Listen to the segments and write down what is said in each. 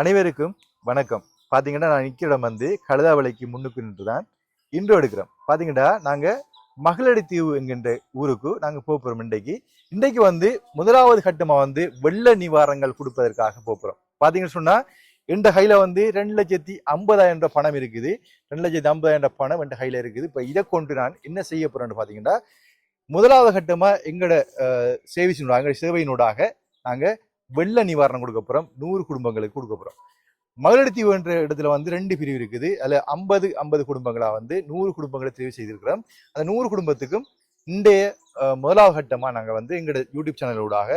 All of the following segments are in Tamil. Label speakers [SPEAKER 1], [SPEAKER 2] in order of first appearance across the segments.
[SPEAKER 1] அனைவருக்கும் வணக்கம். பார்த்தீங்கன்னா நான் நிற்கிற இடம் வந்து கழுதாவளைக்கு முன்னுக்கு நின்று தான் இன்று எடுக்கிறோம். பார்த்தீங்கன்னா நாங்கள் மகளடி தீவு என்கின்ற ஊருக்கு நாங்கள் போகிறோம் இன்றைக்கு. இன்றைக்கு வந்து முதலாவது கட்டமாக வந்து வெள்ள நிவாரணங்கள் கொடுப்பதற்காக போகிறோம் பார்த்தீங்கன்னு சொன்னால் சொன்னா இந்த வந்து ரெண்டு லட்சத்தி ஐம்பதாயிரம் ரூபாய் பணம் இருக்குது. ரெண்டு லட்சத்தி ஐம்பதாயிரம் ரூபாய் பணம் என் கையில் இருக்குது. இப்போ இதை கொண்டு நான் என்ன செய்ய போகிறேன்னு பார்த்தீங்கன்னா முதலாவது கட்டமாக எங்களோட சேவிசினோட எங்களோட சேவையினூடாக நாங்கள் வெள்ள நிவாரணம் கொடுக்க போகிறோம் நூறு குடும்பங்களுக்கு கொடுக்க போகிறோம் மகளிர் தீவு என்ற இடத்துல வந்து ரெண்டு பிரிவு இருக்குது. அதில் ஐம்பது ஐம்பது குடும்பங்களாக வந்து நூறு குடும்பங்களை தெரிவு செய்திருக்கிறோம். அந்த நூறு குடும்பத்துக்கும் இன்றைய முதலாவது கட்டமாக நாங்கள் வந்து எங்களோட யூடியூப் சேனலூடாக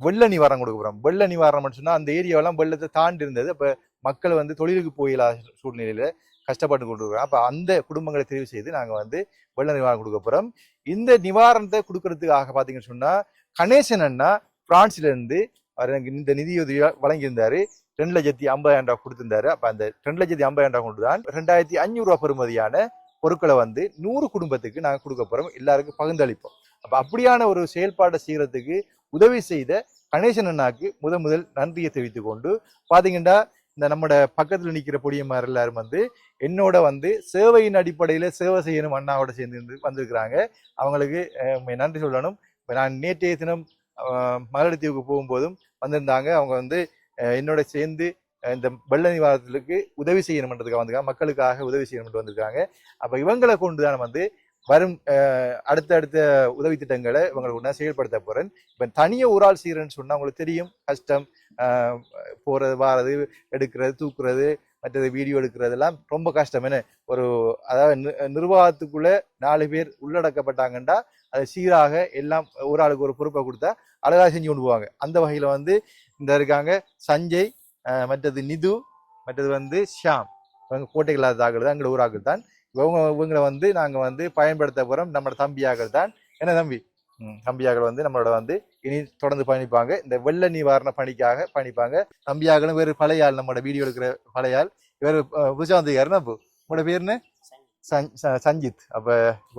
[SPEAKER 1] வெள்ள நிவாரணம் கொடுக்க போகிறோம் வெள்ள நிவாரணம் சொன்னால் அந்த ஏரியாவெல்லாம் வெள்ளத்தை தாண்டி இருந்தது. அப்போ மக்கள் வந்து தொழிலுக்கு போயில்லாத சூழ்நிலையில் கஷ்டப்பட்டு கொண்டிருக்கிறோம் அப்போ அந்த குடும்பங்களை தெரிவு செய்து நாங்கள் வந்து வெள்ள நிவாரணம் கொடுக்க போகிறோம் இந்த நிவாரணத்தை கொடுக்கறதுக்காக பார்த்தீங்கன்னு சொன்னால் கணேசன் அண்ணா பிரான்ஸ்லேருந்து அவர் எனக்கு இந்த நிதியுதவி வழங்கியிருந்தாரு. ரெண்டு லட்சத்தி ஐம்பதாயிரம் ரூபா கொடுத்திருந்தாரு. அப்போ அந்த ரெண்டு லட்சத்தி ஐம்பதாயிரம் ரூபா கொண்டு தான் ரெண்டாயிரத்தி அஞ்சூறு ரூபா பெறுமதியான பொருட்களை வந்து நூறு குடும்பத்துக்கு நாங்கள் கொடுக்க போகிறோம் எல்லாருக்கும் பகிர்ந்தளிப்போம். அப்போ அப்படியான ஒரு செயல்பாடை செய்கிறதுக்கு உதவி செய்த கணேசன் அண்ணாக்கு முத முதல் நன்றியை தெரிவித்து கொண்டு பார்த்தீங்கன்னா இந்த நம்மட பக்கத்தில் நிற்கிற பொடியமார் எல்லாரும் வந்து என்னோட வந்து சேவையின் அடிப்படையில் சேவை செய்யணும் அண்ணாவோட சேர்ந்து வந்திருக்கிறாங்க. அவங்களுக்கு நன்றி சொல்லணும். இப்போ நான் நேற்றைய தினம் மகளிர் தீவுக்கு போகும்போதும் வந்திருந்தாங்க. அவங்க வந்து என்னோட சேர்ந்து இந்த வெள்ள நிவாரணத்துக்கு உதவி செய்யணும்ன்றதுக்காக வந்திருக்காங்க. மக்களுக்காக உதவி செய்யணும்னு வந்திருக்காங்க. அப்போ இவங்களை கொண்டு தான் வந்து வரும் அடுத்தடுத்த உதவி திட்டங்களை இவங்களுக்கு நான் செயல்படுத்த போகிறேன் இப்போ தனியாக ஒரு ஆள் செய்கிறேன்னு சொன்னால் உங்களுக்கு தெரியும். கஷ்டம் போகிறது வாரது எடுக்கிறது தூக்குறது மற்றது வீடியோ எடுக்கிறதெல்லாம் ரொம்ப கஷ்டம். என்ன ஒரு அதாவது நி- நாலு பேர் உள்ளடக்கப்பட்டாங்கன்னா அது சீராக எல்லாம் ஒரு ஆளுக்கு ஒரு பொறுப்பை கொடுத்தா அழகாக செஞ்சு கொண்டு போவாங்க. அந்த வகையில் வந்து இந்த இருக்காங்க சஞ்சய் மற்றது நிது மற்றது வந்து ஷியாம். இவங்க கோட்டை இல்லாத தான் எங்களோட ஊராக்கள் தான். இவங்க இவங்களை வந்து நாங்கள் வந்து பயன்படுத்த போகிறோம் நம்மளோட தம்பியாக்கள் தான். என்ன தம்பி? தம்பியாக்கள் வந்து நம்மளோட வந்து இனி தொடர்ந்து பயணிப்பாங்க. இந்த வெள்ள நிவாரண பணிக்காக பயணிப்பாங்க. தம்பியாக்களும் வேறு பழைய ஆள் நம்மளோட வீடியோ எடுக்கிற பழைய ஆள். இவர் வந்து இப்போ? உங்களோட பேர் என்ன? சஞ்சித். அப்ப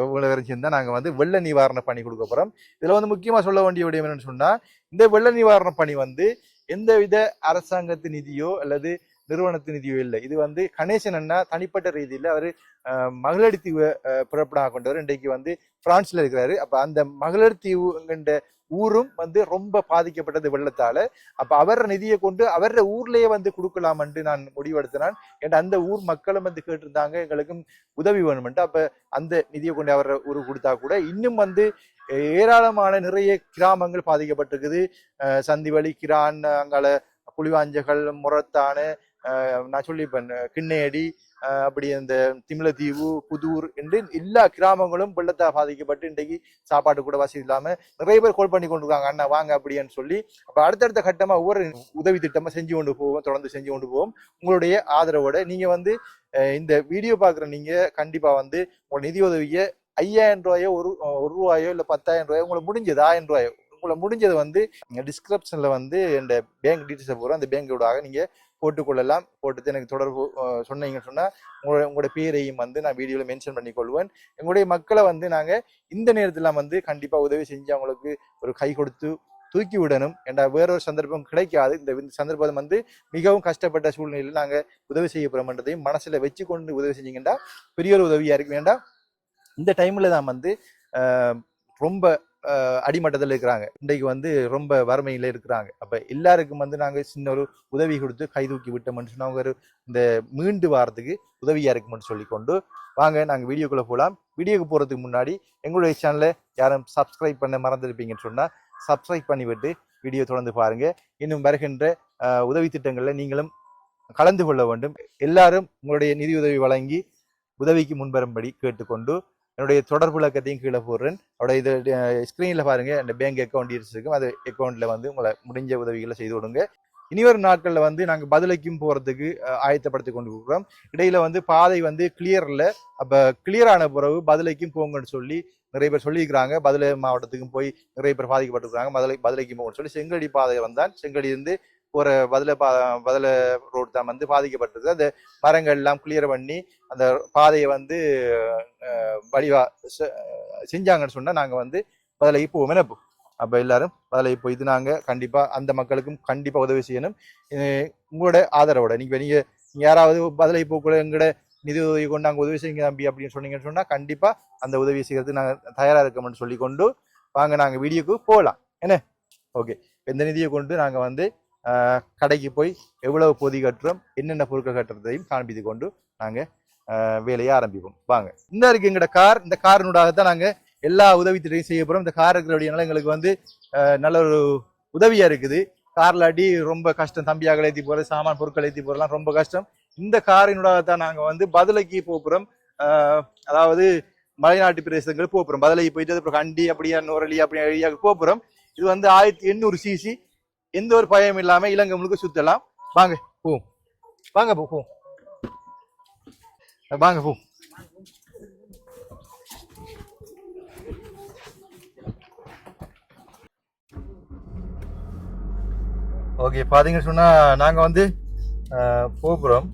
[SPEAKER 1] இவ்வளவு பேரும் சேர்ந்து தான். நாங்க வந்து வெள்ள நிவாரண பணி கொடுக்க போறோம். இதுல வந்து முக்கியமா சொல்ல வேண்டிய விடயம் என்னன்னு சொன்னா இந்த வெள்ள நிவாரண பணி வந்து எந்தவித அரசாங்கத்து நிதியோ அல்லது நிறுவனத்து நிதியோ இல்லை. இது வந்து கணேசன் அண்ணா தனிப்பட்ட ரீதியில அவர் மகளிர் தீவு அஹ், பிறப்பிடமாக கொண்டவர் இன்றைக்கு வந்து பிரான்ஸ்ல இருக்கிறாரு. அப்ப அந்த மகளிர் தீவு என்கின்ற ஊரும் வந்து ரொம்ப பாதிக்கப்பட்டது வெள்ளத்தால. அப்ப அவர் நிதியை கொண்டு அவர ஊர்லயே வந்து கொடுக்கலாம் என்று நான் முடிவெடுத்தினான் ஏன்னா அந்த ஊர் மக்களும் வந்து கேட்டிருந்தாங்க எங்களுக்கும் உதவி வேணும்ட்டு அப்ப அந்த நிதியை கொண்டு அவர் ஊருக்கு கொடுத்தா கூட இன்னும் வந்து ஏராளமான நிறைய கிராமங்கள் பாதிக்கப்பட்டிருக்குது. சந்திவழி கிரான் அங்கால புலிவாஞ்சகள் முரத்தான நான் சொல்லிப்பேன் கிண்ணேடி அப்படி அந்த திமிலத்தீவு புதூர் என்று எல்லா கிராமங்களும் வெள்ளத்தால் பாதிக்கப்பட்டு இன்றைக்கு சாப்பாடு கூட வசதி இல்லாமல் நிறைய பேர் கோல் பண்ணி கொண்டு இருக்காங்க அண்ணா வாங்க அப்படின்னு சொல்லி. அப்போ அடுத்தடுத்த கட்டமாக ஒவ்வொரு உதவி திட்டமாக செஞ்சு கொண்டு போவோம் தொடர்ந்து செஞ்சு கொண்டு போவோம். உங்களுடைய ஆதரவோட நீங்கள் வந்து இந்த வீடியோ பார்க்குற நீங்கள் கண்டிப்பாக வந்து உங்கள் நிதி உதவியை ஐயாயிரம் ரூபாயோ ஒரு ஒரு ரூபாயோ இல்லை பத்தாயிரம் ரூபாயோ உங்களுக்கு முடிஞ்சது ஆயிரம் ரூபாயோ உங்களை முடிஞ்சது வந்து டிஸ்கிரிப்ஷனில் வந்து இந்த பேங்க் டீட்டெயில்ஸை போகிறோம் அந்த பேங்கோடாக நீங்கள் போட்டுக்கொள்ளலாம். போட்டு எனக்கு தொடர்பு சொன்னீங்கன்னு சொன்னால் உங்களோட உங்களோட பேரையும் வந்து நான் வீடியோவில் மென்ஷன் பண்ணி கொள்வேன் எங்களுடைய மக்களை வந்து நாங்கள் இந்த நேரத்தில் வந்து கண்டிப்பாக உதவி செஞ்சு அவங்களுக்கு ஒரு கை கொடுத்து தூக்கி விடணும். என்ற வேறொரு சந்தர்ப்பம் கிடைக்காது. இந்த இந்த சந்தர்ப்பம் வந்து மிகவும் கஷ்டப்பட்ட சூழ்நிலையில் நாங்கள் உதவி செய்ய போகிறோம்ன்றதையும் மனசில் வச்சு கொண்டு உதவி செஞ்சீங்கன்னா பெரிய ஒரு உதவியாக இருக்கு. வேண்டாம் இந்த டைமில் தான் வந்து ரொம்ப அடிமட்டத்தில் இருக்கிறாங்க. இன்றைக்கு வந்து ரொம்ப வறுமையில் இருக்கிறாங்க. அப்போ எல்லாருக்கும் வந்து நாங்கள் சின்ன ஒரு உதவி கொடுத்து கை தூக்கி விட்டோம்னு சொன்னால் அவங்க ஒரு இந்த மீண்டு வாரத்துக்கு உதவியாக இருக்கும்னு சொல்லி கொண்டு வாங்க நாங்கள் வீடியோக்குள்ளே போகலாம் வீடியோக்கு போகிறதுக்கு முன்னாடி எங்களுடைய சேனலை யாரும் சப்ஸ்கிரைப் பண்ண மறந்துருப்பீங்கன்னு சொன்னால் சப்ஸ்கிரைப் பண்ணிவிட்டு வீடியோ தொடர்ந்து பாருங்கள் இன்னும் வருகின்ற உதவி திட்டங்களில் நீங்களும் கலந்து கொள்ள வேண்டும். எல்லாரும் உங்களுடைய நிதியுதவி வழங்கி உதவிக்கு முன்வரும்படி கேட்டுக்கொண்டு என்னுடைய தொடர்பு இலக்கத்தையும் கீழே போடுறேன். அவட இது ஸ்க்ரீனில் பாருங்கள் அந்த பேங்க் அக்கௌண்ட் இருக்கும். அது அக்கௌண்ட்டில் வந்து உங்களை முடிஞ்ச உதவிகளை செய்து கொடுங்க இனிவரும் நாட்களில் வந்து நாங்கள் பதிலைக்கும் போகிறதுக்கு ஆயத்தப்படுத்தி கொண்டு இருக்கிறோம் இடையில வந்து பாதை வந்து கிளியரில் அப்போ கிளியர் ஆன பிறகு பதிலைக்கும் போங்கன்னு சொல்லி நிறைய பேர் சொல்லியிருக்கிறாங்க. பதிலை மாவட்டத்துக்கும் போய் நிறைய பேர் பாதிக்கப்பட்டிருக்கிறாங்க. பதிலை பதிலைக்கும் போகணும்னு சொல்லி செங்கடி பாதை வந்தால் செங்கடி ஒரு பதில பா பதில ரோடு தான் வந்து பாதிக்கப்பட்டது. அந்த மரங்கள் எல்லாம் கிளியர் பண்ணி அந்த பாதையை வந்து வழிவா செ- செஞ்சாங்கன்னு சொன்னால் நாங்கள் வந்து பதிலை போவோம். என்ன? அப்போ எல்லாரும் பதிலை போய் இது நாங்கள் கண்டிப்பாக அந்த மக்களுக்கும் கண்டிப்பாக உதவி செய்யணும். உங்களோட ஆதரவோட நீங்கள் நீங்கள் யாராவது பதிலை இப்போ கூட எங்களோட நிதி உதவி கொண்டு நாங்கள் உதவி செய்யுங்க தம்பி அப்படின்னு சொன்னீங்கன்னு சொன்னால் கண்டிப்பாக அந்த உதவி செய்கிறதுக்கு நாங்கள் தயாராக இருக்கோம்னு சொல்லி கொண்டு வாங்க நாங்கள் வீடியோக்கு போகலாம் என்ன? ஓகே. இந்த நிதியை கொண்டு நாங்கள் வந்து கடைக்கு போய் எவ்வளவு பொதி கட்டுறோம் என்னென்ன பொருட்கள் கட்டுறதையும் காண்பித்து கொண்டு நாங்கள் வேலையை ஆரம்பிப்போம். வாங்க. இந்த இருக்கு எங்களோட கார். இந்த காரினூடாக தான் நாங்கள் எல்லா உதவி திட்டையும் செய்ய போகிறோம் இந்த கார் இருக்கிறபடியால எங்களுக்கு வந்து நல்ல ஒரு உதவியாக இருக்குது. காரில் அடி ரொம்ப கஷ்டம். தம்பியாக ஏற்றி போகிறது சாமான் பொருட்கள் ஏற்றி போகிறலாம் ரொம்ப கஷ்டம். இந்த காரினூடாக தான் நாங்கள் வந்து பதிலைக்கு போகிறோம் அதாவது மலைநாட்டு பிரதேசங்களுக்கு போகிறோம் பதிலைக்கு போயிட்டு அப்புறம் கண்டி அப்படியா நூறலி அப்படியே போகிறோம் இது வந்து ஆயிரத்தி எண்ணூறு சிசி. எந்த ஒரு பயம் இல்லாம இலங்கை முழுக்க சுத்தலாம். வாங்க. போ. வாங்க போ போ. வாங்க போ. ஓகே பார்த்தீங்கன்னு சொன்னா நாங்க வந்து போகிறோம்.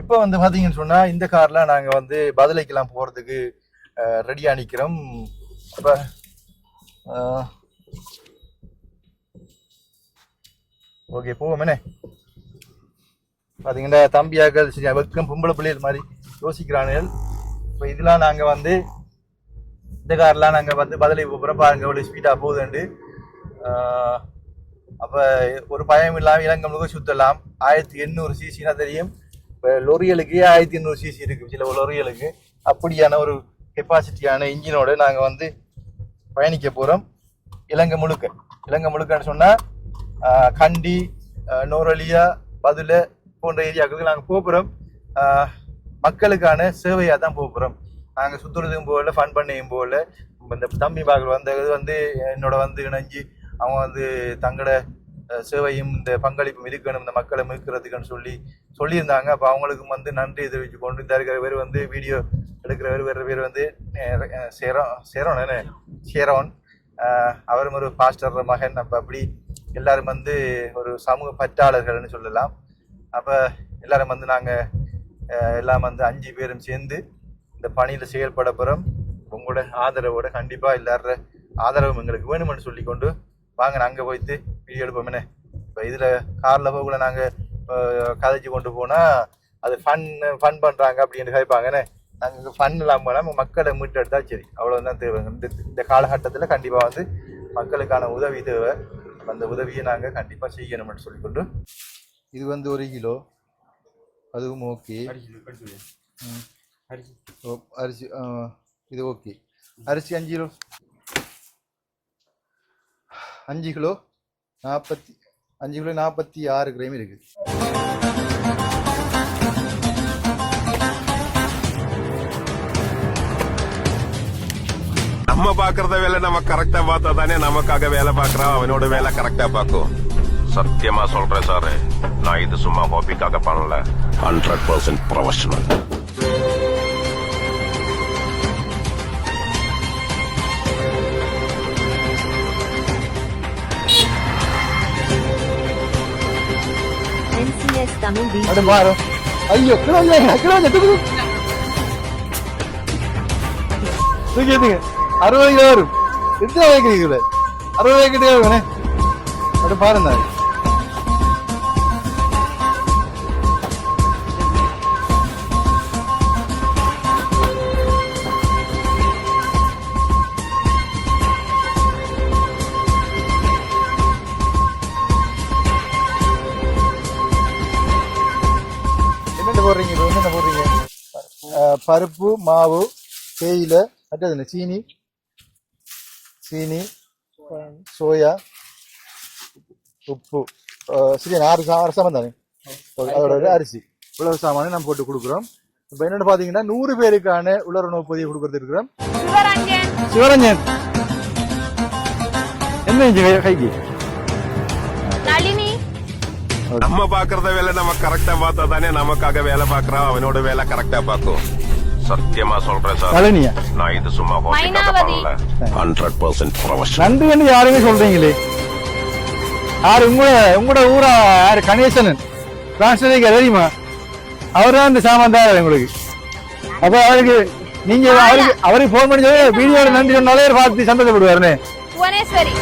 [SPEAKER 1] இப்போ வந்து பார்த்தீங்கன்னு சொன்னால் இந்த கார்ல நாங்கள் வந்து பதிலைக்கெல்லாம் போகிறதுக்கு ரெடியாக நிற்கிறோம் இப்போ ஓகே போவோமேனே பார்த்தீங்கன்னா தம்பியாக்கள் சரி வெக்கம் பொம்பளை பிள்ளைகள் மாதிரி யோசிக்கிறானுகள் இப்போ இதெல்லாம் நாங்கள் வந்து இந்த கார்லாம் நாங்கள் வந்து பதிலை போகிறோம். பாருங்க எவ்வளோ ஸ்பீடாக போகுதுண்டு அப்போ ஒரு பயம் இல்லாமல் இலங்கை முழுக்க சுற்றலாம் ஆயிரத்தி எண்ணூறு சிசினா தெரியும். இப்போ லொரியலுக்கு ஆயிரத்தி எண்ணூறு சிசி இருக்குது சில லொரியலுக்கு. அப்படியான ஒரு கெப்பாசிட்டியான இன்ஜினோடு நாங்கள் வந்து பயணிக்க போகிறோம் இலங்கை முழுக்க. இலங்கை முழுக்கன்னு சொன்னால் கண்டி நோரலியா பதுல போன்ற ஏரியாக்களுக்கு நாங்கள் போகிறோம் மக்களுக்கான சேவையாக தான் போகிறோம் நாங்கள் சுற்றுறதுக்கும் போகல ஃபன் பண்ணியும் போகல. இந்த தம்பி பாக்கள் வந்தது வந்து என்னோட வந்து இணைஞ்சு அவங்க வந்து தங்களோட சேவையும் இந்த பங்களிப்பும் இருக்கணும் இந்த மக்களை மீட்கிறதுக்குன்னு சொல்லி சொல்லியிருந்தாங்க. அப்போ அவங்களுக்கும் வந்து நன்றி தெரிவித்து கொண்டு இந்த இருக்கிற பேர் வந்து வீடியோ எடுக்கிறவர் வேறு பேர் வந்து சேரோ சேரோன் என்ன? சேரோன் அவரும் ஒரு பாஸ்டர் மகன். அப்போ அப்படி எல்லாரும் வந்து ஒரு சமூக பற்றாளர்கள்னு சொல்லலாம். அப்போ எல்லாரும் வந்து நாங்கள் எல்லாம் வந்து அஞ்சு பேரும் சேர்ந்து இந்த பணியில் செயல்பட போகிறோம் உங்களோட ஆதரவோட கண்டிப்பாக எல்லார ஆதரவும் எங்களுக்கு வேணும்னு சொல்லி கொண்டு வாங்க நாங்கள் போய்த்து வீடியோ எடுப்போம். இப்போ இதில் காரில் போகக்குள்ள நாங்கள் கதைச்சு கொண்டு போனால் அது ஃபன் ஃபன் பண்ணுறாங்க அப்படின்னு கேட்பாங்கண்ணே நாங்கள் ஃபன் இல்லாமல் போனால் மக்களை மீட்டெடுத்தா சரி. அவ்வளோதான் தேவை. இந்த இந்த காலகட்டத்தில் கண்டிப்பாக வந்து மக்களுக்கான உதவி தேவை. அந்த உதவியை நாங்கள் கண்டிப்பாக செய்யணும்னு சொல்லிக்கொண்டு இது வந்து ஒரு கிலோ. அதுவும் ஓகே. ஓ, அரிசி இது ஓகே. அரிசி அஞ்சு கிலோ. அஞ்சு கிலோ நாற்பத்தி அஞ்சு கிலோ நாற்பத்தி ஆறு கிராம் இருக்கு.
[SPEAKER 2] நம்ம பாக்குறத வேலை நம்ம கரெக்டா பார்த்தா தானே நமக்காக வேலை பாக்குறான் அவனோட வேலை கரெக்டா பார்க்கும். சத்தியமா சொல்றேன் சாரு நான் இது சும்மா ஹாபிக்காக பண்ணல. ஹண்ட்ரட் பர்சன்ட் ப்ரொஃபஷனல்
[SPEAKER 1] அட. பாரு. ஐயோ இல்லை தூக்கு தூக்கி. அறுபது கிலோ வரும் எத்தனை வைக்கிறீங்க அறுபது வைக்கிட்டே வருங்கண்ணே அட பாருங்க என்னென்ன போடுறீங்க இப்போ என்னென்ன போடுறீங்க அஹ், பருப்பு மாவு தேயிலை மற்றது என்ன சீனி சீனி சோயா உப்பு. அஹ், சரியா ஆறு சா- ஆறு சாமான் தானே? அதோட அரிசி. இவ்வளவு சாமானு நம்ம போட்டு கொடுக்குறோம். இப்போ என்னென்னு பார்த்தீங்கன்னா நூறு பேருக்கான உலருணவு பொதியை கொடுக்கறது இருக்கிறோம்.
[SPEAKER 3] சிவரஞ்சன்.
[SPEAKER 1] என்ன கைக்கு?
[SPEAKER 2] நம்ம பாக்குறத வேலை நம்ம கரெக்டா பார்த்தா தானே நமக்காக வேலை பாக்குறான் அவனோட வேலை கரெக்டா பார்க்கும். சத்தியமா சொல்றேன் சார்.
[SPEAKER 1] கழனியா
[SPEAKER 2] நான் இது சும்மா ஹண்ட்ரட் பர்சன்ட் ப்ரொஃபஷனல்
[SPEAKER 1] நன்றி என்று யாருமே சொல்றீங்களே? யாரு உங்களோட உங்களோட ஊரா? யாரு? கணேசன் டிரான்ஸ்லேட்டர் தெரியுமா அவர் தான் இந்த சாமான் உங்களுக்கு அப்ப அவருக்கு நீங்க அவருக்கு அவருக்கு போன் பண்ணி வீடியோல நன்றி சொன்னாலே பார்த்து சந்தோஷப்படுவாருன்னு
[SPEAKER 3] புவனேஸ்வரி.